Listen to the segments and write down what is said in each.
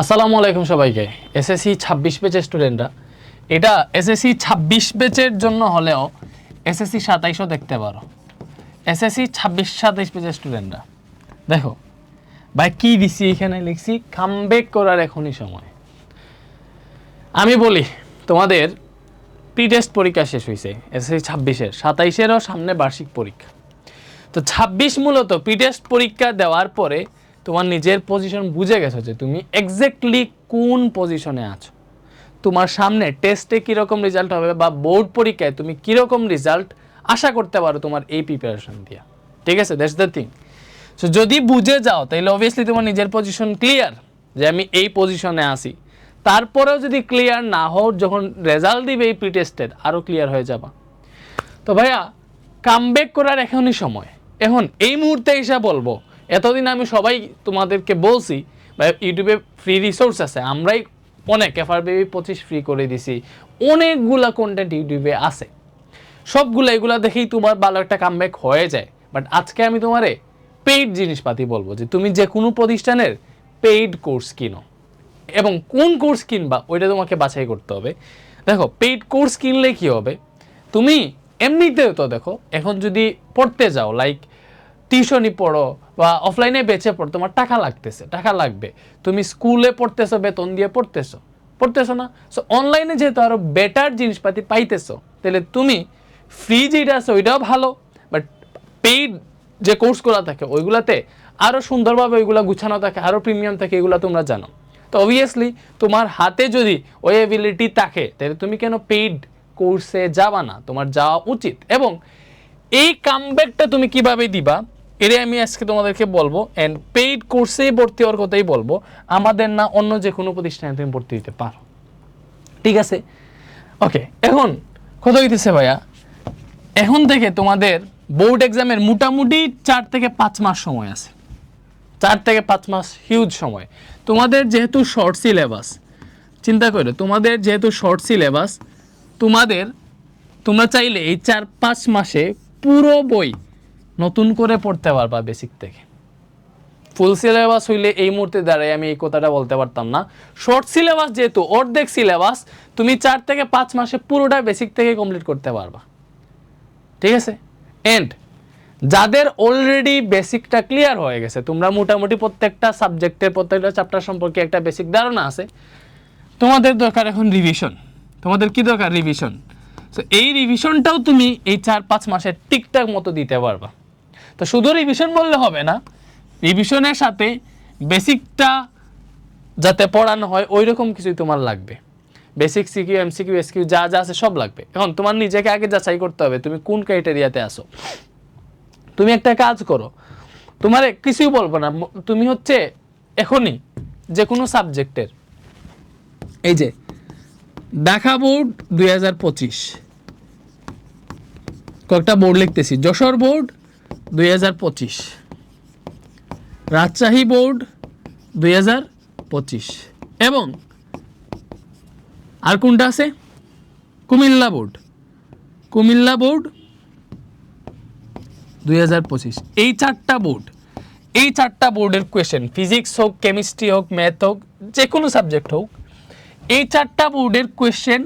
আসসালামু আলাইকুম সবাইকে। এসএসসি ছাব্বিশ পেজের স্টুডেন্টরা এটা এসএসসি ছাব্বিশ পেজের জন্য হলেও এসএসসি সাতাইশও দেখতে পারো। এসএসসি ছাব্বিশ, সাতাইশ পেজের স্টুডেন্টরা দেখো, ভাই কি দিছি এখানে লিখছি কামব্যাক করার এখনই সময়। আমি বলি, তোমাদের প্রি টেস্ট পরীক্ষা শেষ হয়েছে এসএসসি ছাব্বিশের। সাতাইশেরও সামনে বার্ষিক পরীক্ষা। তো ছাব্বিশ মূলত প্রি টেস্ট পরীক্ষা দেওয়ার পরে তোমার নিজের পজিশন বুঝে গেছো যে তুমি এক্স্যাক্টলি কোন পজিশনে আছো। তোমার সামনে টেস্টে কীরকম রেজাল্ট হবে বা বোর্ড পরীক্ষায় তুমি কীরকম রেজাল্ট আশা করতে পারো তোমার এই প্রিপারেশন দিয়া। ঠিক আছে? দ্যাটস দ্য থিং সো যদি বুঝে যাও, তাহলে অবভিয়াসলি তোমার নিজের পজিশন ক্লিয়ার যে আমি এই পজিশনে আসি তারপরেও যদি ক্লিয়ার না হও, যখন রেজাল্ট দিবে এই প্রি টেস্টের আরও ক্লিয়ার হয়ে যাবা। তো ভাইয়া কামব্যাক করার এখনই সময়। এখন এই মুহূর্তে এসে বলব এতদিন আমি সবাই তোমাদেরকে বলছি বা ইউটিউবে ফ্রি রিসোর্স আছে, আমরাই অনেক এফআর বেবি পঁচিশ ফ্রি করে দিছি। অনেকগুলা কন্টেন্ট ইউটিউবে আছে। সবগুলো এগুলা দেখেই তোমার ভালো একটা কামব্যাক হয়ে যায়। বাট আজকে আমি তোমারে পেইড জিনিসপাতি বলব যে, তুমি যে কোনো প্রতিষ্ঠানের পেইড কোর্স কিনো। এবং কোন কোর্স কিনবা, ওইটা তোমাকে বাছাই করতে হবে। দেখো পেইড কোর্স কিনলে কি হবে? তুমি এমনিতেও তো দেখো, এখন যদি পড়তে যাও লাইক টিউশনই পড়ো বা অফলাইনে বেঁচে পড়ো, তোমার টাকা লাগতেছে, টাকা লাগবে। তুমি স্কুলে পড়তেছো, বেতন দিয়ে পড়তেছো পড়তেছো না? সো অনলাইনে যেহেতু আরও বেটার জিনিসপাতি পাইতেছো, তাহলে তুমি ফ্রি যেটা আছে ওইটাও ভালো বাট পেইড যে কোর্সগুলো থাকে, ওইগুলাতে আরও সুন্দরভাবে ওইগুলো গুছানো থাকে আরও প্রিমিয়াম থাকে, এগুলো তোমরা জানো। তো অবভিয়াসলি তোমার হাতে যদি ওই এবিলিটি থাকে, তাহলে তুমি কেন পেইড কোর্সে যাবা না? তোমার যাওয়া উচিত। এবং এই কামব্যাকটা তুমি কীভাবে দিবা? এটাই আমি আজকে তোমাদেরকে বলব। অ্যান্ড পেইড কোর্সেই ভর্তি হওয়ার কথাই বলব। আমাদের না অন্য যে কোনো প্রতিষ্ঠানে তুমি ভর্তি হতে পারো। ঠিক আছে? ওকে এখন কথা হইতেছে ভাইয়া, এখন থেকে তোমাদের বোর্ড এক্সামের মোটামুটি চার থেকে পাঁচ মাস সময় আছে। চার থেকে পাঁচ মাস হিউজ সময়। তোমাদের যেহেতু শর্ট সিলেবাস চিন্তা করো, তোমাদের যেহেতু শর্ট সিলেবাস তোমাদের, তোমরা চাইলে এই চার পাঁচ মাসে পুরো বই নতুন করে পড়তে পারবা বেসিক থেকে। ফুল সিলেবাস হইলে এই মুহূর্তে দাঁড়ায়, আমি এই কথাটা বলতে পারতাম না। শর্ট সিলেবাস যেহেতু, অর্ধেক সিলেবাস তুমি চার থেকে পাঁচ মাসে পুরোটা বেসিক থেকে কমপ্লিট করতে পারবা। ঠিক আছে? এন্ড যাদের অলরেডি বেসিকটা ক্লিয়ার হয়ে গেছে, তোমরা মোটামুটি প্রত্যেকটা সাবজেক্টের প্রত্যেকটা চ্যাপ্টার সম্পর্কে একটা বেসিক ধারণা আছে। তোমাদের দরকার এখন রিভিশন তোমাদের কি দরকার? রিভিশন তো এই রিভিশনটাও তুমি এই চার পাঁচ মাসে ঠিকঠাক মতো দিতে পারবা। তো শুধু রিভিশন বললে হবে না রিভিশনের সাথে বেসিকটা যাতে পড়ানো হয় ওই রকম কিছুই তোমার লাগবে। বেসিক সিকিউ এমসিকিউ এসকিউ যা যা আছে সব লাগবে। এখন তোমার নিজেকে আগে যাচাই করতে হবে, তুমি কোন ক্রাইটেরিয়াতে আসো তুমি একটা কাজ করো, তোমার কিছুই বলব না তুমি হচ্ছে এখনই যে কোনো সাবজেক্টের এই যে, ঢাকা বোর্ড দুই হাজার পঁচিশ। কয়েকটা বোর্ড লিখতেছি, যশোর বোর্ড দুই হাজার পঁচিশ। রাজশাহী বোর্ড দুই হাজার পঁচিশ। এবং আর কোনটা আছে? কুমিল্লা বোর্ড। কুমিল্লা বোর্ড দুই হাজার পঁচিশ। এই চারটা বোর্ড, এই চারটা বোর্ডের কোয়েশ্চেন ফিজিক্স হোক কেমিস্ট্রি হোক ম্যাথ হোক যে কোনো সাবজেক্ট হোক, এই চারটা বোর্ডের কোয়েশ্চেন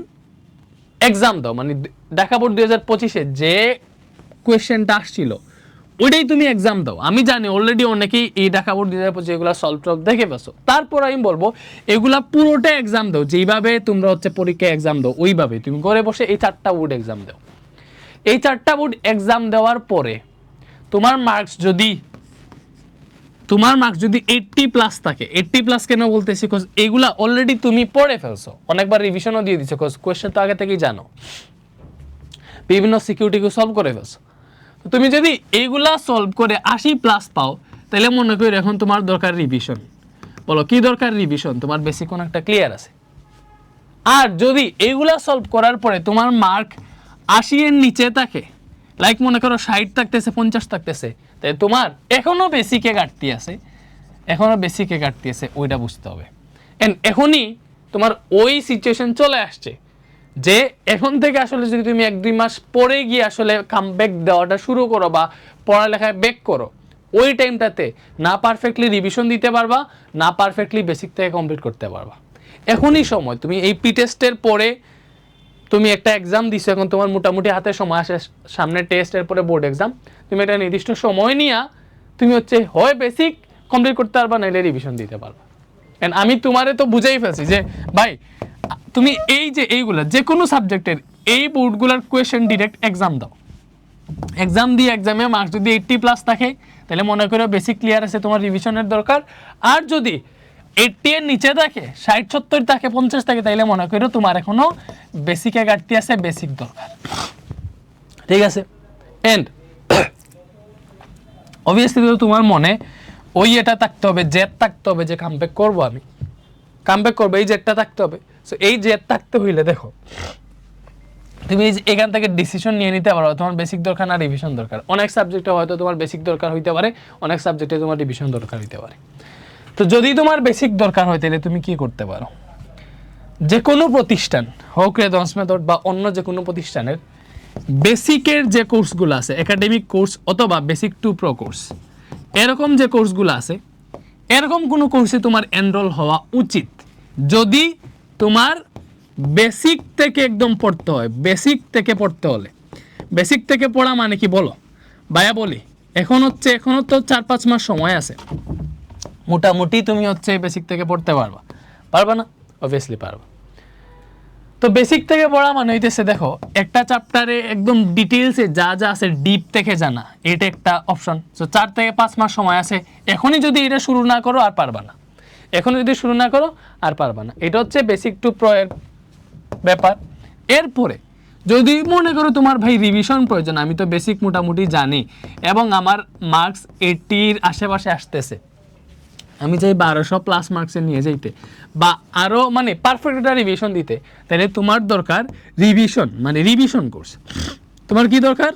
এক্সাম দাও। মানে বোর্ড দুই হাজার পঁচিশে যে কোয়েশ্চেনটা আসছিল ওইটাই তুমি এক্সাম দাও। আমি জানি অলরেডি অনেকেই এই ঢাকা বোর্ড হাজার পঁচিশ এগুলো সলভ টলভ দেখে পেছো তারপর আমি বলব, এগুলা পুরোটা এক্সাম দাও। যেইভাবে তোমরা হচ্ছে পরীক্ষায় এক্সাম দাও, ওইভাবে। তুমি ঘরে বসে এই চারটা বোর্ড এক্সাম দাও। এই চারটা বোর্ড এক্সাম দেওয়ার পরে তোমার মার্কস যদি, তোমার মার্কস যদি এইট্টি প্লাস থাকে এইট্টি প্লাস কেন বলতেছি? বিকজ এগুলা অলরেডি তুমি পড়ে ফেলছো। অনেকবার রিভিশনও দিয়ে দিচ্ছ বিকজ কোয়েশ্চেন তো আগে থেকেই জানো। বিভিন্ন সিকিউরিটিকে সলভ করে ফেলছো। তুমি যদি এইগুলা সলভ করে আশি প্লাস পাও, তাহলে মনে করি এখন তোমার দরকার রিভিশন বলো, কি দরকার রিভিশন তোমার বেসিক কোন একটা ক্লিয়ার আছে? আর যদি এইগুলা সলভ করার পরে তোমার মার্ক আশি এর নিচে থাকে লাইক মনে করো ষাট থাকতেছে, পঞ্চাশ থাকতেছে তাই তোমার এখনও বেসিকে ঘাটতি আছে। এখনও বেসিকে ঘাটতি আছে, ওইটা বুঝতে হবে। এন্ড এখনই তোমার ওই সিচুয়েশন চলে আসছে। যে এখন থেকে আসলে যদি তুমি এক দুই মাস পরে গিয়ে আসলে কাম ব্যাক দেওয়াটা শুরু করো বা পড়ালেখায় ব্যাক করো, ওই টাইমটাতে না পারফেক্টলি রিভিশন দিতে পারবা, না পারফেক্টলি বেসিক থেকে কমপ্লিট করতে পারবা। এখনই সময়, তুমি এই পি টেস্টের পরে তুমি একটা এক্সাম দিছো, এখন তোমার মোটামুটি হাতে সময় আসে, সামনে টেস্ট এর পরে বোর্ড এক্সাম তুমি একটা নির্দিষ্ট সময় নিয়ে তুমি হচ্ছে হয় বেসিক কমপ্লিট করতে পারবা, নাইলে রিভিশন দিতে পারবা। And আমি তোমারে তো বুঝাই ফেলছি যে, ভাই, তুমি এই যে এইগুলা, যে কোনো সাবজেক্টের এই বোর্ডগুলোর কোয়েশ্চেন ডিরেক্ট এক্সাম দাও। এক্সাম দিয়ে এক্সামে মার্কস যদি এইট্টি প্লাস থাকে, তাহলে মনে করো বেসিক ক্লিয়ার আছে তোমার রিভিশনের দরকার। আর যদি এইট্টি এর নিচে থাকে, ষাট, সত্তর থাকে, পঞ্চাশ থাকে, তাহলে মনে করো তোমার এখনও বেসিকে ঘাটতি আছে বেসিক দরকার। ঠিক আছে? এন্ড অবভিয়াসলি তো তোমার মনে ওই এটা থাকতে হবে জেদ থাকতে হবে, যে কামব্যাক করব আমি। কামব্যাক করব, এই জেদটা থাকতে হবে। সো এই জেদ থাকতে হইলে দেখো, তুমি এখান থেকে ডিসিশন নিয়ে নিতে পারো, তোমার বেসিক দরকার না রিভিশন দরকার। অনেক সাবজেক্টে হয়তো তোমার বেসিক দরকার হইতে পারে, অনেক সাবজেক্টে তোমার রিভিশন দরকার হইতে পারে। তো যদি তোমার বেসিক দরকার হয়, তাহলে তুমি কি করতে পারো? যে কোনো প্রতিষ্ঠান, হোক রেদন্স মেথড বা অন্য যে কোনো প্রতিষ্ঠানের বেসিকের যে কোর্সগুলো আছে একাডেমিক কোর্স অথবা বেসিক টু প্রো কোর্স এরকম যে কোর্সগুলো আছে, এরকম কোনো কোর্সে তোমার এনরোল হওয়া উচিত। যদি তোমার বেসিক থেকে একদম পড়তে হয় বেসিক থেকে পড়তে হলে। বেসিক থেকে পড়া মানে কি বলো? ভাইয়া বলি, এখন হচ্ছে এখনও তো চার পাঁচ মাস সময় আছে। মোটামুটি তুমি হচ্ছে বেসিক থেকে পড়তে পারবা। পারবা না? অবভিয়াসলি পারবা। তো বেসিক থেকে পড়া মানে হইতেছে দেখো, একটা চ্যাপ্টারে একদম ডিটেলসে যা যা আছে ডিপ থেকে জানা, এটা একটা অপশন তো চার থেকে পাঁচ মাস সময় আছে, এখনই যদি এটা শুরু না করো আর পারবা না। এখন যদি শুরু না করো আর পারবা না। এটা হচ্ছে বেসিক টু প্রয়ের ব্যাপার। এরপরে, যদি মনে করো তোমার ভাই রিভিশন প্রয়োজন, আমি তো বেসিক মোটামুটি জানি, এবং আমার মার্কস এইটির আশেপাশে আসতেছে আমি চাই বারোশো প্লাস মার্কসে নিয়ে যাইতে, বা আরও মানে পারফেক্ট একটা রিভিশন দিতে তাহলে তোমার দরকার রিভিশন মানে রিভিশন কোর্স তোমার কি দরকার?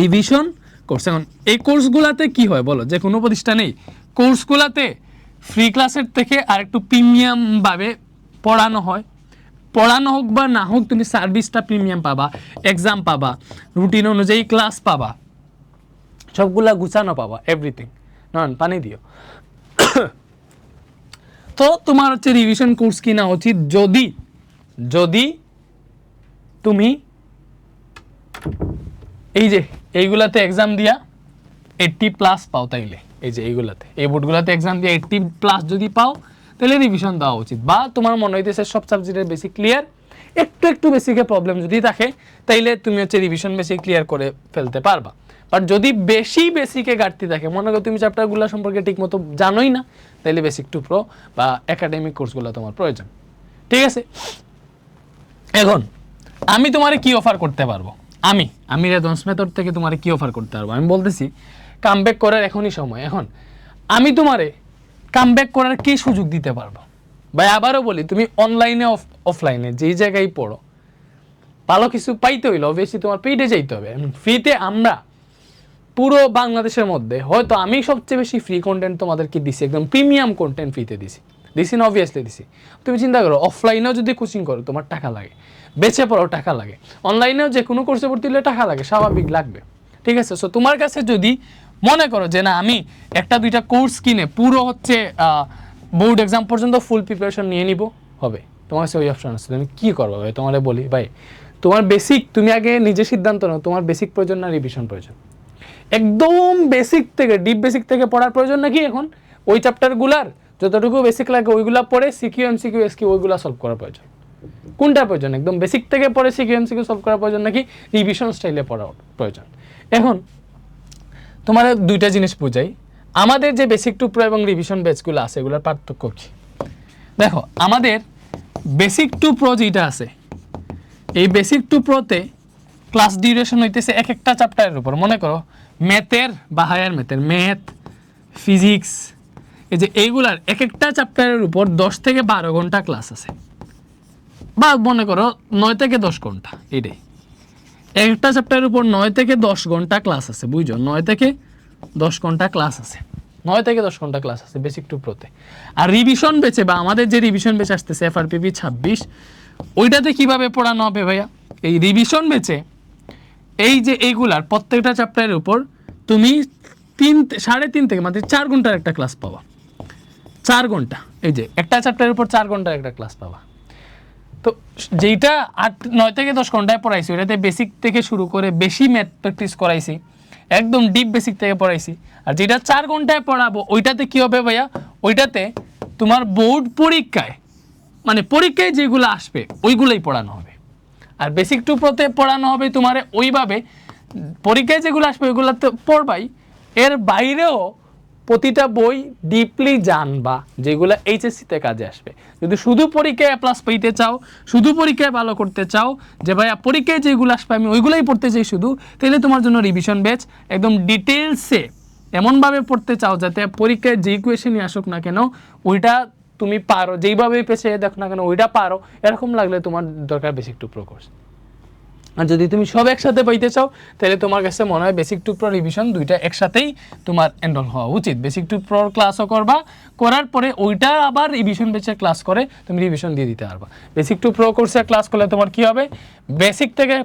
রিভিশন কোর্স এখন, এই কোর্সগুলাতে কি হয় বলো? যে কোনো প্রতিষ্ঠানেই কোর্সগুলাতে ফ্রি ক্লাসের থেকে আর একটু প্রিমিয়ামভাবে পড়ানো হয়। পড়ানো হোক বা না হোক, তুমি সার্ভিসটা প্রিমিয়াম পাবা এক্সাম পাবা রুটিন অনুযায়ী ক্লাস পাবা, সবগুলা গুছানো পাবা এভরিথিং নন পানি দিও। তো তোমার হচ্ছে রিভিশন কোর্স কিনা উচিত যদি যদি তুমি এই যে এইগুলাতে এক্সাম দিয়া এইটটি প্লাস পাও তাইলে, এই যে এইগুলাতে। এই বোর্ডগুলোতে এক্সাম দিয়ে এইটটি প্লাস যদি পাও তাহলে রিভিশন দেওয়া উচিত। বা তোমার মনে হইতেছে সব সাবজেক্টের বেশি ক্লিয়ার একটু একটু বেসিকে প্রবলেম যদি থাকে, তাইলে তুমি হচ্ছে রিভিশন বেশি ক্লিয়ার করে ফেলতে পারবা। বাট যদি বেশি বেসিকে ঘাটতি থাকে, মনে করো তুমি চ্যাপ্টারগুলো সম্পর্কে ঠিকমতো জানোই না, তাইলে বেসিক টু প্রো বা একাডেমিক কোর্সগুলো তোমার প্রয়োজন। ঠিক আছে? এখন, আমি তোমারে কি অফার করতে পারব? আমি আমি রেদন্স মেথড থেকে তোমারে কি অফার করতে পারব? আমি বলতেছি কামব্যাক করার এখনই সময়। এখন, আমি তোমারে কামব্যাক করার কি সুযোগ দিতে পারব? ভাই, আবারও বলি, তুমি অনলাইনে অফ অফলাইনে যেই জায়গায় পড়ো, ভালো কিছু পাইতে হইলে অবভিয়াসলি তোমার পেইডে যাইতে হবে। ফ্রিতে আমরা পুরো বাংলাদেশের মধ্যে। হয়তো আমি সবচেয়ে বেশি ফ্রি কন্টেন্ট তোমাদেরকে দিছি, একদম প্রিমিয়াম কন্টেন্ট ফ্রিতে দিছি। দিছি না অবভিয়াসলি দিছি। তুমি চিন্তা করো অফলাইনেও যদি কোচিং করো, তোমার টাকা লাগে। বেঁচে পড়াও টাকা লাগে। অনলাইনেও যে কোনো কোর্সে ভর্তি হলে টাকা লাগে, স্বাভাবিক লাগবে। ঠিক আছে? সো তোমার কাছে যদি মনে করো যে না, আমি একটা, দুইটা কোর্স কিনে পুরো হচ্ছে বোর্ড এক্সাম পর্যন্ত ফুল প্রিপারেশন নিয়ে নিব, হবে। তোমার কাছে ওই অপশন আছে। তুমি কী করব ভাই? তোমারে বলি, ভাই, তোমার বেসিক তুমি আগে নিজে সিদ্ধান্ত নাও, তোমার বেসিক প্রয়োজন না রিভিশন প্রয়োজন? একদম বেসিক থেকে ডিপ বেসিক থেকে পড়ার প্রয়োজন নাকি এখন? ওই চ্যাপ্টারগুলার যতটুকু বেসিক লাগে ওইগুলা পড়ে সিকিউ এম সিকিউ এসকিউ ওইগুলা সলভ করার প্রয়োজন। কোনটা প্রয়োজন? একদম বেসিক থেকে পড়ে সিকিউ এম সিকিউ সলভ করার প্রয়োজন নাকি রিভিশন স্টাইলে পড়ার প্রয়োজন? এখন, তোমার দুইটা জিনিস বুঝাই। আমাদের যে বেসিক টু প্রো এবং রিভিশন ব্যাচগুলো আছে, এগুলোর পার্থক্য কী? দেখো, আমাদের বেসিক টু প্রো যেটা আছে, এই বেসিক টু প্রোতে ক্লাস ডিউরেশন হইতেছে এক একটা চ্যাপ্টারের উপর। মনে করো ম্যাথের বা হায়ার ম্যাথের ম্যাথ ফিজিক্স এই যে এইগুলার এক একটা চ্যাপ্টারের উপর দশ থেকে বারো ঘণ্টা ক্লাস আছে। বা মনে করো নয় থেকে দশ ঘণ্টা এটাই একটা চ্যাপ্টারের উপর নয় থেকে দশ ঘণ্টা ক্লাস আছে, বুঝছ? নয় থেকে দশ ঘণ্টা ক্লাস আছে। নয় থেকে দশ ঘণ্টা ক্লাস আছে বেসিক টু প্রোতে আর রিভিশন বেচে বা আমাদের যে রিভিশন বেচে আসতেছে এফআরপিপি ছাব্বিশ, ওইটাতে কীভাবে পড়ানো হবে ভাইয়া? এই রিভিশন বেচে এই যে এইগুলার প্রত্যেকটা চ্যাপ্টারের উপর তুমি তিন, সাড়ে তিন থেকে মানে চার ঘণ্টার একটা ক্লাস পাবা। চার ঘণ্টা। এই যে একটা চ্যাপ্টারের উপর চার ঘণ্টার একটা ক্লাস পাবা। তো যেইটা আট, নয় থেকে দশ ঘন্টায় পড়াইছি ওটাতে বেসিক থেকে শুরু করে বেশি ম্যাথ প্র্যাকটিস করাইছি, একদম ডিপ বেসিক থেকে পড়াইছি। আর যেটা চার ঘন্টায় পড়াবো, ওইটাতে কী হবে ভাইয়া? ওইটাতে তোমার বোর্ড পরীক্ষায় মানে পরীক্ষায় যেগুলো আসবে, ওইগুলোই পড়ানো হবে আর বেসিক টু প্রতে পড়ানো হবে তোমার ওইভাবে। পরীক্ষায় যেগুলো আসবে, ওইগুলো তো পড়বাই। এর বাইরেও প্রতিটা বই ডিপলি জানবা, যেগুলো এইচএসসিতে কাজে আসবে। যদি শুধু পরীক্ষায় প্লাস পেতে চাও, শুধু পরীক্ষায় ভালো করতে চাও, যে ভাইয়া পরীক্ষায় যেগুলো আসবে, আমি ওইগুলোই পড়তে চাই শুধু তাহলে তোমার জন্য রিভিশন ব্যাচ একদম ডিটেলসে এমনভাবে পড়তে চাও যাতে পরীক্ষায় যেই কোয়েশনই আসুক না কেন, ওইটা তুমি পারো, যেইভাবেই পেছে দেখো না কেন, ওইটা পারো, এরকম লাগলে তোমার দরকার বেশি একটু প্রো আর যদি তুমি সব একসাথে পাইতে চাও, তাহলে তোমার কাছে মনে হয় বেসিক টু প্রো রিভিশন দুইটা একসাথেই তোমার এনরোল হওয়া উচিত। বেসিক টু প্রোর ক্লাসও করবা, করার পরে ওইটা আবার রিভিশন বেচে ক্লাস করে তুমি রিভিশন দিয়ে দিতে পারবা। বেসিক টু প্রো কোর্সে ক্লাস করলে তোমার কি হবে? বেসিক থেকে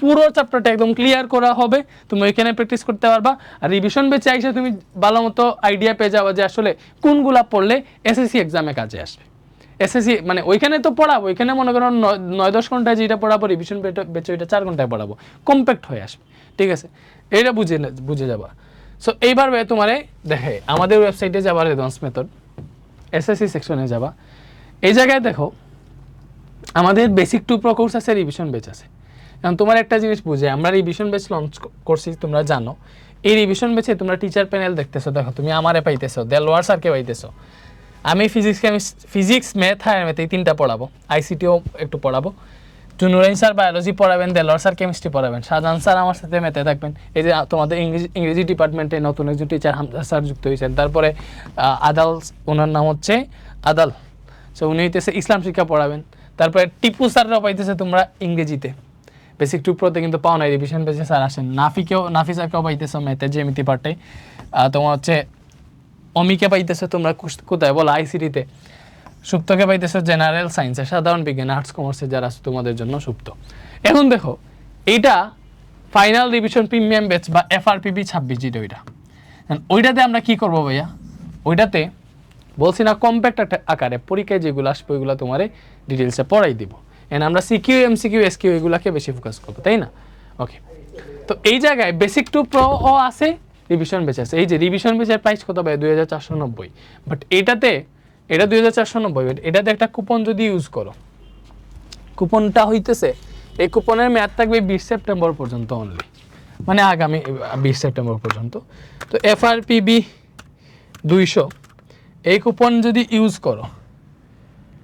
পুরো চ্যাপ্টারটা একদম ক্লিয়ার করা হবে, তুমি ওইখানে প্র্যাকটিস করতে পারবা। আর রিভিশন বেচে আইসা তুমি ভালো মতো আইডিয়া পেয়ে যাবা যে আসলে কোনগুলা পড়লে এসএসসি এক্সামে কাজে আসবে। এসএসসি মানে ওইখানে তো পড়াবো, ওইখানে মনে করো নয়- দশ ঘন্টায় যেটা পড়াবো রিভিশন বেচে ওইটা চার ঘন্টায় পড়াবো কম্প্যাক্ট হয়ে আসবে, ঠিক আছে? এইটা বুঝে বুঝে যাবা। সো এইবার তোমারে দেখে, আমাদের ওয়েবসাইটে যাবার অ্যাডভান্স মেথড এসএসসি সেকশনে যাবা। এই জায়গায় দেখো, আমাদের বেসিক টু প্রো কোর্স আছে রিভিশন বেচ আছে। এখন তোমার একটা জিনিস বুঝে, আমরা রিভিশন বেচ লঞ্চ করছি, তোমরা জানো। এই রিভিশন বেচে তোমরা টিচার প্যানেল দেখতেছো, দেখো, তুমি আমারে পাইতেছো দেলওয়ার স্যারকে পাইতেছো। আমি physics physics math higher math এই তিনটা পড়াবো। আইসিটিও একটু পড়াবো। জুনুরাইন স্যার বায়োলজি পড়াবেন, দেলোয়ার স্যার কেমিস্ট্রি পড়াবেন। শাহজাহান স্যার আমার সাথে ম্যাথে থাকবেন। এই যে তোমাদের ইংরেজি ইংরেজি ডিপার্টমেন্টে নতুন একজন টিচার হামজা স্যার যুক্ত হয়েছেন। তারপরে আদাল, ওনার নাম হচ্ছে আদাল। সো উনি হইতেছে ইসলাম শিক্ষা পড়াবেন। তারপরে টিপু স্যাররাও পাইতেছে তোমরা ইংরেজিতে। বেসিক টু প্রোতে কিন্তু পাও নাই রিভিশন বেসে স্যার আসেন। নাফিকেও, নাফি স্যারকেও পাইতেছো ম্যাথে জেমিতি পার্টে তোমার হচ্ছে অমিকে পাইতেছো তোমরা কোথায়? বলো আইসিটিতে সুপ্তকে পাইতেছো জেনারেল সায়েন্সে সাধারণ বিজ্ঞান আর্টস কমার্সে যারা আছে তোমাদের জন্য সুপ্ত। এখন দেখো, এইটা ফাইনাল রিভিশন প্রিমিয়াম ব্যাচ বা এফআরপিবি ছাব্বিশ যেটা ওইটা। ওইটাতে আমরা কি করব ভাইয়া? ওইটাতে বলছি না কম্প্যাক্ট একটা আকারে পরীক্ষায় যেগুলো আসবে, ওইগুলো তোমারে ডিটেলসে পড়াই দিব। এন্ড আমরা সিকিউ এমসিকিউ এসকিউ এগুলোকে বেশি ফোকাস করব, তাই না? ওকে তো এই জায়গায় বেসিক টু প্রো ও আছে রিভিশন বেচ আছে। এই যে রিভিশন বেচের প্রাইস কত ভাই? দুই হাজার চারশো নব্বই। বাট এটাতে, এটা দুই হাজার চারশো নব্বই এটাতে একটা কুপন যদি ইউজ করো কুপনটা হইতেছে, এই কুপনের মেয়াদ থাকবে বিশ সেপ্টেম্বর পর্যন্ত অনলি মানে আগামী বিশ সেপ্টেম্বর পর্যন্ত। তো এফআরপিবি দুইশো, এই কুপন যদি ইউজ করো,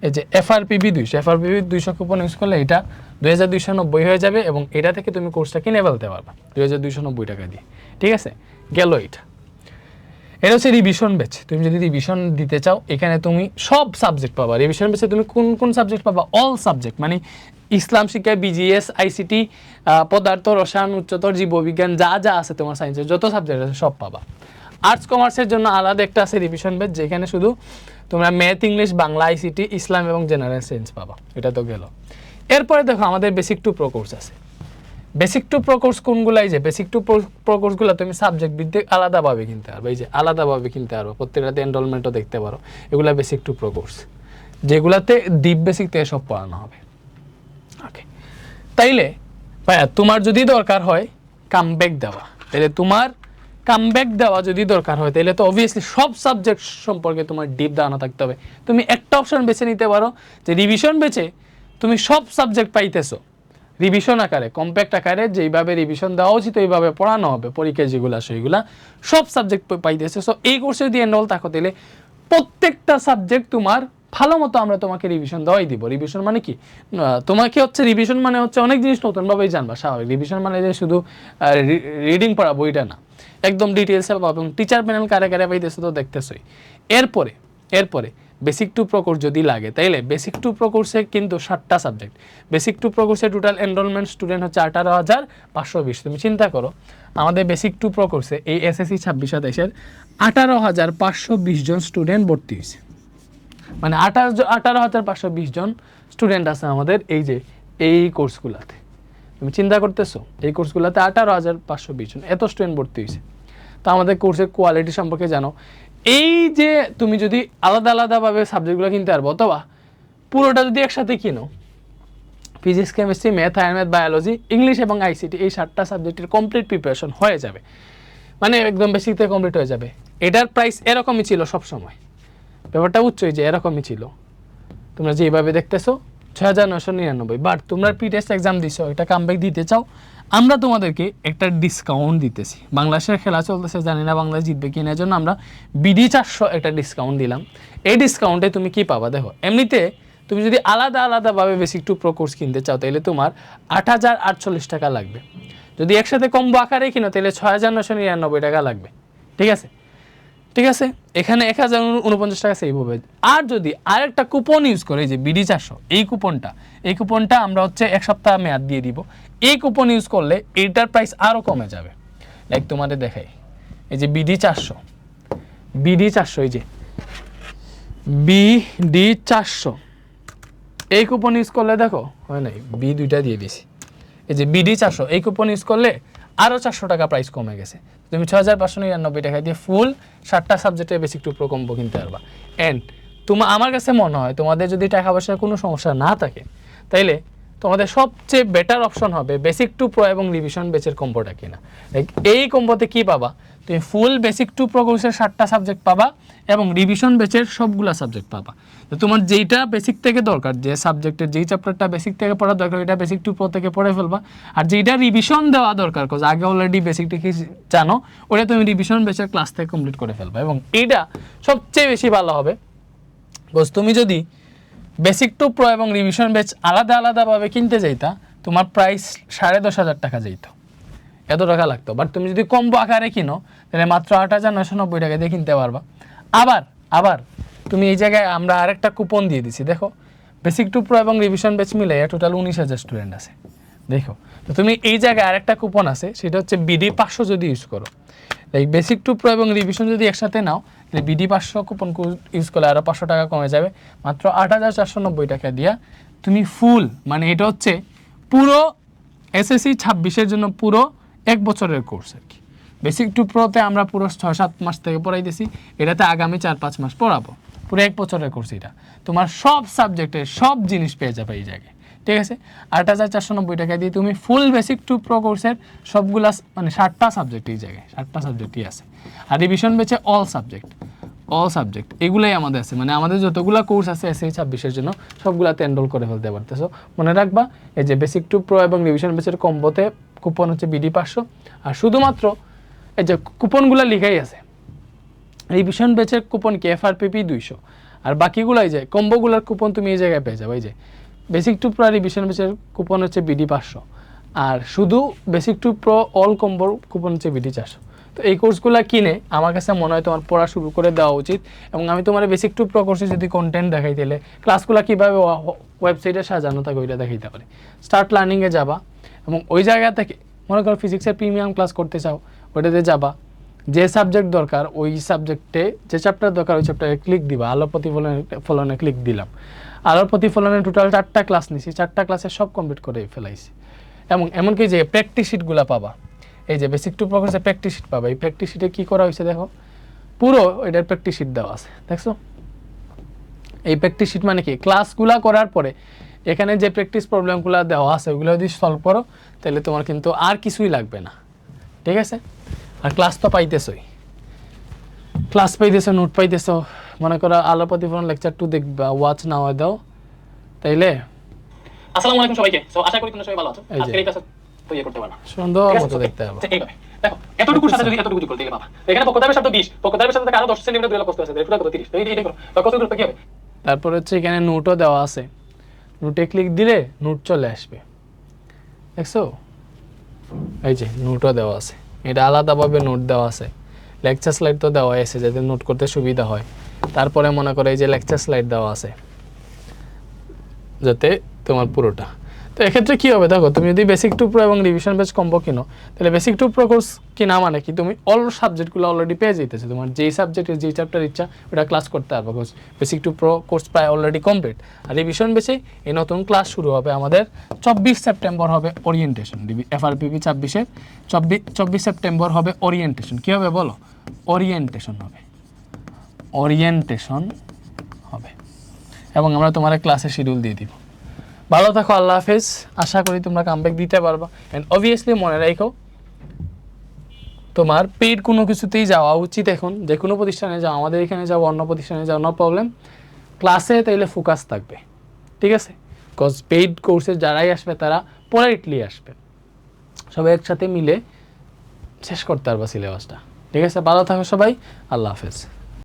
এই যে এফআরপিবি দুইশো এফআরপিবি দুইশো কুপন ইউজ করলে এটা দুই হাজার দুইশো নব্বই হয়ে যাবে এবং এটা থেকে তুমি কোর্সটা কিনে ফেলতে পারবে। দুই হাজার দুইশো নব্বই টাকা দিয়ে, ঠিক আছে? গেল এটা। এটা হচ্ছে রিভিশন বেচ তুমি যদি রিভিশন দিতে চাও, এখানে তুমি সব সাবজেক্ট পাবা। রিভিশন বেচে তুমি কোন কোন সাবজেক্ট পাবা? অল সাবজেক্ট মানে ইসলাম শিক্ষা বিজিএস আইসিটি পদার্থ, রসায়ন, উচ্চতর জীববিজ্ঞান, যা যা আছে তোমার সায়েন্সের যত সাবজেক্ট আছে সব পাবা। আর্টস কমার্সের জন্য আলাদা একটা আছে রিভিশন বেচ যেখানে শুধু তোমরা math English Bangla ICT Islam এবং জেনারেল সায়েন্স পাবা। এটা তো গেল। এরপরে দেখো আমাদের বেসিক টু প্রো কোর্স আছে। বেসিক টু প্রো কোর্স কোনগুলাই যে? বেসিক টু প্রো কোর্সগুলো তুমি সাবজেক্ট ভিত্তিক আলাদাভাবে কিনতে পারবে। এই যে আলাদাভাবে কিনতে পারবে, প্রত্যেকটাতে এনরোলমেন্টও দেখতে পারো। এগুলা বেসিক টু প্রো কোর্স যেগুলাতে ডিপ বেসিক থেকে সব পড়ানো হবে। ওকে তাইলে, ভাইয়া, তোমার যদি দরকার হয় কামব্যাক দেওয়া। তাহলে তোমার কামব্যাক দেওয়া যদি দরকার হয় তাহলে তো অবভিয়াসলি সব সাবজেক্ট সম্পর্কে তোমার ডিপ ধারণা থাকতে হবে। তুমি একটা অপশন বেছে নিতে পারো, যে রিভিশন বেছে তুমি সব সাবজেক্ট পাইতেছো। রিভিশন আকারে কম্প্যাক্ট আকারে, যেইভাবে রিভিশন দেওয়া উচিত, ওইভাবে পড়ানো হবে, পরীক্ষায় যেগুলো সেইগুলা সব সাবজেক্ট পাইতেছে। সো এই কোর্সে যদি এনরোল থাকো তাহলে প্রত্যেকটা সাবজেক্ট তোমার ভালো মতো আমরা তোমাকে রিভিশন দেওয়াই দিব। রিভিশন মানে কি? তোমাকে হচ্ছে রিভিশন মানে হচ্ছে অনেক জিনিস নতুনভাবেই জানবা, স্বাভাবিক। রিভিশন মানে যে শুধু রিডিং পড়া বইটা না। একদম ডিটেলসে পাবো এবং টিচার প্যানেল কারে কারে পাইতেছে তো দেখতেছই। এরপরে এরপরে বেসিক টু প্রকোর্স যদি লাগে, তাইলে বেসিক টু প্রকোর্সে কিন্তু ষাটটা সাবজেক্ট বেসিক টু প্রকোর্সে টোটাল এনরোলমেন্ট স্টুডেন্ট হচ্ছে আঠারো হাজার পাঁচশো বিশ। তুমি চিন্তা করো, আমাদের বেসিক টু প্রকোর্সে এই এসএসসি ছাব্বিশ সাতাইশের আঠারো হাজার পাঁচশো বিশ জন স্টুডেন্ট ভর্তি হয়েছে। মানে আঠারো আঠারো হাজার পাঁচশো বিশ জন স্টুডেন্ট আছে আমাদের এই যে, এই কোর্সগুলোতে তুমি চিন্তা করতেছো, এই কোর্সগুলোতে আঠারো হাজার পাঁচশো বিশ জন এত স্টুডেন্ট ভর্তি হয়েছে। তো আমাদের কোর্সের কোয়ালিটি সম্পর্কে জানো এই যে তুমি যদি আলাদা আলাদাভাবে সাবজেক্টগুলো কিনতে পারব, অথবা পুরোটা যদি একসাথে কিনো physics chemistry math higher math biology English এবং আইসিটি এই সাতটা সাবজেক্টের কমপ্লিট প্রিপারেশন হয়ে যাবে। মানে একদম বেসিক থেকে কমপ্লিট হয়ে যাবে। এটার প্রাইস এরকমই ছিল সব সময় ব্যাপারটা উচ্চই যে এরকমই ছিল। তোমরা যেভাবে দেখতেছো ছয় হাজার নশো নিরানব্বই। বাট তোমরা পি টেস্ট এক্সাম দিছো, এটা কামব্যাক দিতে চাও, আমরা তোমাদেরকে একটা ডিসকাউন্ট দিতেছি। বাংলাদেশের খেলা চলতেছে, জানি না বাংলাদেশ জিতবে কি না জন্য আমরা বিডি চারশো একটা ডিসকাউন্ট দিলাম। এই ডিসকাউন্টে তুমি কি পাবা দেখো, এমনিতে তুমি যদি আলাদা আলাদাভাবে বেসিক টু প্রো কোর্স কিনতে চাও তাহলে তোমার আট হাজার আটচল্লিশ টাকা লাগবে। যদি একসাথে কম্বো আকারে কিনো তাহলে ছয় হাজার নশো নিরানব্বই টাকা লাগবে। ঠিক আছে? ঠিক আছে? এখানে এক হাজার উনপঞ্চাশ টাকা সেভ হবে। আর যদি আরেকটা কুপন ইউজ করে যে বিডি চারশো, এই কুপনটা এই কুপনটা আমরা হচ্ছে এক সপ্তাহ মেয়াদ দিয়ে দিব। এই কুপন ইউজ করলে এইটার প্রাইস আরও কমে যাবে। লাইক তোমাদের দেখাই। এই যে বিডি চারশো বিডি চারশো, এই যে বিডি চারশো। এই কুপন ইউজ করলে দেখো, হয় নাই? বি দুইটা দিয়ে দিছি। এই যে বিডি চারশো, এই কুপন ইউজ করলে আরও চারশো টাকা প্রাইস কমে গেছে। তুমি ছ হাজার পাঁচশো নিরানব্বই টাকা দিয়ে ফুল সাতটা সাবজেক্টে বেশি একটু প্রো কম্বো কিনতে পারবা। অ্যান্ড তোমা আমার কাছে মনে হয় তোমাদের যদি টাকা পয়সার কোনো সমস্যা না থাকে, তাইলে তোমাদের সবচেয়ে বেটার অপশন হবে বেসিক টু প্রো এবং রিভিশন বেচের কম্বোটা কিনা। লাইক এই কম্বোতে কি পাবা? তুমি ফুল বেসিক টু প্রো কোর্সের ষাটটা সাবজেক্ট পাবা এবং রিভিশন বেচের সবগুলা সাবজেক্ট পাবা। তো তোমার যেইটা বেসিক থেকে দরকার, যে সাবজেক্টের যেই চ্যাপ্টারটা বেসিক থেকে পড়া দরকার, ওইটা বেসিক টু প্রো থেকে পড়ে ফেলবা। আর যেইটা রিভিশন দেওয়া দরকার কোজ আগে অলরেডি বেসিক থেকে জানো ওটা তুমি রিভিশন বেচের ক্লাস থেকে কমপ্লিট করে ফেলবা। এবং এইটা সবচেয়ে বেশি ভালো হবে। বস তুমি যদি বেসিক টু প্রো এবং রিভিশন ব্যাচ আলাদা আলাদাভাবে কিনতে যাইতা, তোমার প্রাইস সাড়ে দশ হাজার টাকা যাইতো। এত টাকা লাগতো। বাট তুমি যদি কম্বো আকারে কিনো, তাহলে মাত্র আট হাজার নশো নব্বই টাকা দিয়ে কিনতে পারবা। আবার আবার, তুমি এই জায়গায় আমরা আরেকটা কুপন দিয়ে দিছি, দেখো। বেসিক টু প্রো এবং রিভিশন ব্যাচ মিলে টোটাল উনিশ হাজার স্টুডেন্ট আছে। দেখো, তো তুমি এই জায়গায় আরেকটা কুপন আছে, সেটা হচ্ছে বিডি পাঁচশো যদি ইউজ করো। লাইক বেসিক টু প্রো এবং রিভিশন যদি একসাথে নাও তাহলে বিডি পাঁচশো কুপন ইউজ করলে আরও পাঁচশো টাকা কমে যাবে। মাত্র আট হাজার চারশো নব্বই টাকা দিয়া তুমি ফুল মানে এটা হচ্ছে পুরো এসএসসি ছাব্বিশের জন্য পুরো এক বছরের কোর্স আর কি। বেসিক টু প্রোতে আমরা পুরো ছয় সাত মাস থেকে পড়াইতেছি এটাতে আগামী চার পাঁচ মাস পড়াবো। পুরো এক বছরের কোর্স এটা। তোমার সব সাবজেক্টের সব জিনিস পেয়ে যাবে এই জায়গায়। ঠিক আছে? আট হাজার চারশো নব্বই টাকা দিয়ে তুমি ফুল বেসিক টু প্রো কোর্সের সবগুলা মানে ষাটটা সাবজেক্ট এই জায়গায় ষাটটা সাবজেক্টই আছে। আর revision batch all subject all subject এগুলাই আমাদের আছে। মানে আমাদের যতগুলো কোর্স আছে এসএ ছাব্বিশের জন্য, সবগুলাতে এনরোল করে ফেলতে পারতেছো। মনে রাখবা, এই যে বেসিক টু প্রো এবং রিভিশন বেচের কম্বোতে কুপন হচ্ছে বিডি পাঁচশো। আর শুধুমাত্র এই যে কুপনগুলো লিখাই আছে রিভিশন বেচের কুপন কি এফআরপিপি দুইশো। আর বাকিগুলাই যায় কম্বোগুলোর কুপন তুমি এই জায়গায় পেয়ে যাবে, এই যে বেসিক টু প্রো রিভিশন বেচের কুপন হচ্ছে বিডি পাঁচশো। আর শুধু বেসিক টু প্রো অল কম্বোর কুপন হচ্ছে বিডি চারশো। তো এই কোর্সগুলো কিনে আমার কাছে মনে হয় তোমার পড়া শুরু করে দেওয়া উচিত এবং আমি তোমার বেসিক টু প্রো কোর্সে যদি কন্টেন্ট দেখাই দিলে ক্লাসগুলো কীভাবে ওয়েবসাইটে সাজানো থাকে ওইটা দেখাইতে পারে। স্টার্ট লার্নিংয়ে যাবা এবং ওই জায়গা থেকে মনে করো ফিজিক্সের প্রিমিয়াম ক্লাস করতে চাও, ওইটাতে যাবা। যে সাবজেক্ট দরকার, ওই সাবজেক্টে যে চ্যাপ্টার দরকার, ওই চ্যাপ্টারে ক্লিক দিবা। আলো প্রতিফলনে ফলনে ক্লিক দিলাম। আলোর প্রতিফলনে টোটাল চারটা ক্লাস নিছি। চারটা ক্লাসে সব কমপ্লিট করে ফেলাইছি। এবং এমনকি যে প্র্যাকটিস শিটগুলো পাবা, এই যে বেসিক টু প্রকাশে প্র্যাকটিস শিট পাবা, এই প্র্যাকটিস শিটে কী করা হয়েছে দেখো? পুরো এটার প্র্যাকটিস শিট দেওয়া আছে, দেখছ? এই প্র্যাকটিস শিট মানে কি? ক্লাসগুলা করার পরে এখানে যে প্র্যাকটিস প্রবলেমগুলো দেওয়া আছে ওগুলো যদি সলভ করো, তাহলে তোমার কিন্তু আর কিছুই লাগবে না। ঠিক আছে? আর ক্লাস তো পাইতেছই। ক্লাস পাইতেছো নোট পাইতেছো মনে করো আলো প্রতিফলন লেকচার টু দেখবা ওয়াচ না হয় দাও তাইলে? আসসালামু আলাইকুম সবাইকে। সো আশা করি তোমরা সবাই ভালো আছো। এই। আজকের এই ক্লাসে তো ইয়ে করতে পারবা সুন্দর? মতো দেখতে হবে। এইভাবে। দেখো এতটুকুর সাথে যদি এতটুকু করতে পাবা। তো এখানে পক্ষতাবের শব্দ 20 পক্ষতাবের সাথে আরও 10 সেন্টিমিটার দূরে কষ্ট আছে। এটা কত 30 তো এই এইটাই করো তো কত দূর কি হবে? তারপর হচ্ছে এখানে নোটও দেওয়া আছে। নোটে ক্লিক দিলে নোট চলে আসবে। দেখছ? এই যে নোটও দেওয়া আছে। এটা আলাদাভাবে নোট দেওয়া আছে। লেকচার স্লাইড তো দেওয়া আছে যাতে নোট করতে সুবিধা হয়। তারপরে মনে করে এই যে লেকচার স্লাইড দেওয়া আছে, যাতে তোমার পুরোটা। তো এক্ষেত্রে কী হবে? দেখো, তুমি যদি বেসিক টু প্রো এবং রিভিশন বেস কম্বো কিনো, তাহলে বেসিক টু প্রো কোর্স কিনা মানে কি? তুমি অল সাবজেক্টগুলো অলরেডি পেয়ে যেতেছে তোমার যেই সাবজেক্টের যেই চ্যাপ্টার ইচ্ছা, ওটা ক্লাস করতে পারবে। Course basic to pro course প্রায় অলরেডি কমপ্লিট আর রিভিশন বেসে এই নতুন ক্লাস শুরু হবে আমাদের চব্বিশ সেপ্টেম্বর হবে ওরিয়েন্টেশন এফআরপিপি ছাব্বিশের চব্বিশ চব্বিশ সেপ্টেম্বর হবে ওরিয়েন্টেশন কী হবে বলো? ওরিয়েন্টেশন হবে। ওরিয়েন্টেশন হবে। এবং আমরা তোমার ক্লাসে শিডিউল দিয়ে দিব। ভালো থাকো, আল্লাহ হাফেজ। আশা করি তোমরা কামব্যাক দিতে পারবা। অ্যান্ড অবভিয়াসলি মনে রাখো, তোমার পেইড কোনো কিছুতেই যাওয়া উচিত এখন। যে কোনো প্রতিষ্ঠানে যাও, আমাদের এখানে যাও, অন্য প্রতিষ্ঠানে যাও নো প্রবলেম ক্লাসে তাইলে ফোকাস থাকবে। ঠিক আছে? বিকজ পেইড কোর্সে যারাই আসবে, তারা পোলাইটলি আসবে। সবাই একসাথে মিলে শেষ করতে পারবা সিলেবাসটা ঠিক আছে? ভালো থাকো সবাই। আল্লাহ হাফেজ।